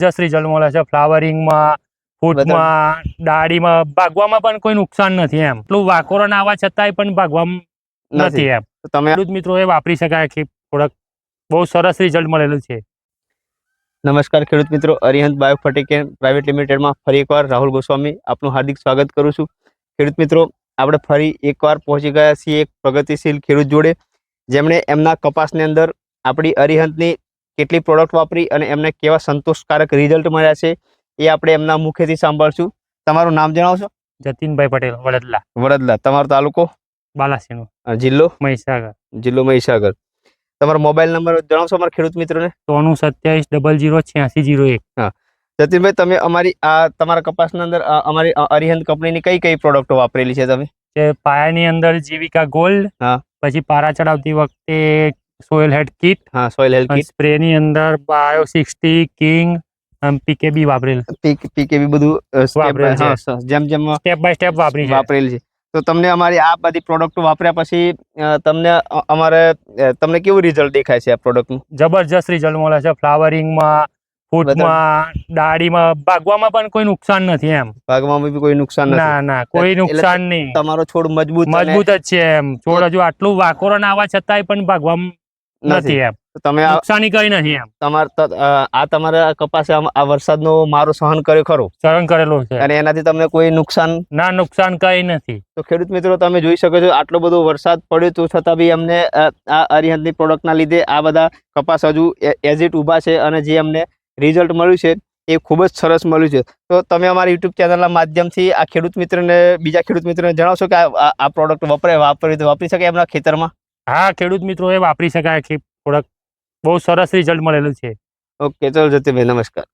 જબરજસ્ત રિઝલ્ટ મળે છે ફ્લાવરિંગમાં ફૂટમાં ડાળીમાં ભાગવામાં પણ કોઈ નુકસાન નથી એમ. એટલું વાકોરણ આવવા છતાંય પણ ભાગવામાં નથી એમ. તમે મિત્રો એ વાપરી શકાય કે પ્રોડક્ટ બહુ સરસ રિઝલ્ટ મળેલું છે. નમસ્કાર ખેડૂત મિત્રો અરિહંત બાયોફર્ટિકેન પ્રાઇવેટ લિમિટેડમાં ફરી એકવાર રાહુલ ગોસ્વામી આપનું હાર્દિક સ્વાગત કરું છું. ખેડૂત મિત્રો આપણે ફરી એકવાર પહોંચી ગયા છીએ એક પ્રગતિશીલ ખેડૂત જોડે જેમણે એમના કપાસની અંદર આપણી અરિહંતની કેટલી પ્રોડક્ટ વાપરી અને એમને કેવા સંતોષકારક રિઝલ્ટ મળ્યા છે એ આપણે એમના મુખેથી સાંભળશું. તમારું નામ જણાવશો? જતીનભાઈ પટેલ વડદલા. વડદલા. તમારો તાલુકો? બાલાસિંહ જિલ્લો? મહીસાગર. જિલ્લો મહીસાગર. તમારો મોબાઈલ નંબર જણાવશો અમારા ખેડૂત મિત્રોને? સોનું સત્યાવીસ ડબલ જીરો છ્યાસી જીરો એક. હા. જતીનભાઈ તમે અમારી આ તમારા કપાસની અંદર અમારી અરિહંત કંપનીની કઈ કઈ પ્રોડક્ટો વાપરેલી છે તમે? જે પાયાની અંદર જીવિકા ગોલ્ડ હા. પછી પારા ચડાવતી વખતે સોઇલ હેડ કીટ હા સોઇલ હેલ્થ અને સ્પ્રે ની અંદર બાયો સિક્સટી કિંગ પીકેબી વાપરેલ. કિટ પીકેબી બધું વાપરેલ છે. હા, જેમ જેમ સ્ટેપ બાય સ્ટેપ વાપરી છે. વાપરેલ છે. તો તમને અમારી આ બધી પ્રોડક્ટ વાપર્યા પછી તમને અમારે તમને કેવું રિઝલ્ટ દેખાય છે આ પ્રોડક્ટનું જબરજસ્ત રિઝલ્ટ મળે છે ફ્લાવરિંગમાં ફૂટમાં ડાળીમાં ભાગવામાં પણ કોઈ નુકસાન નથી એમ. ભાગવામાં બી કોઈ નુકસાન ના ના કોઈ નુકસાન નહીં. તમારો છોડ મજબૂત મજબૂત જ છે એમ. છોડ હજુ આટલું વાકોરણ આવવા છતાંય પણ ભાગવામાં નથી. એમ. તમે નુકસાની કઈ નથી એમ. તમારે આ તમારા કપાસે આ વરસાદનો મારો સહન કર્યો ખરો? સહન કરેલું છે. અને એનાથી તમને કોઈ નુકસાન? ના નુકસાન કઈ નથી. તો ખેડૂત મિત્રો તમે જોઈ શકો છો આટલો બધો વરસાદ પડ્યો તો છતાં બી અમને આ અરિહંતની પ્રોડક્ટના લીધે આ બધા કપાસ હજુ એઝ ઇટ ઊભા છે અને જે અમને રિઝલ્ટ મળ્યું છે એ ખૂબ જ સરસ મળ્યું છે. તો તમે અમારા યુટ્યુબ ચેનલના માધ્યમથી આ ખેડૂત મિત્રને બીજા ખેડૂત મિત્રને જણાવશો કે આ- પ્રોડક્ટ વપરાય વાપરી તો વાપરી શકે એમના ખેતરમાં? હા, ખેડૂત મિત્રો, એ વાપરી શકાય છે. થોડાક બહુ સરસ રિઝલ્ટ મળેલું છે. ઓકે ચલો જતીભાઈ નમસ્કાર.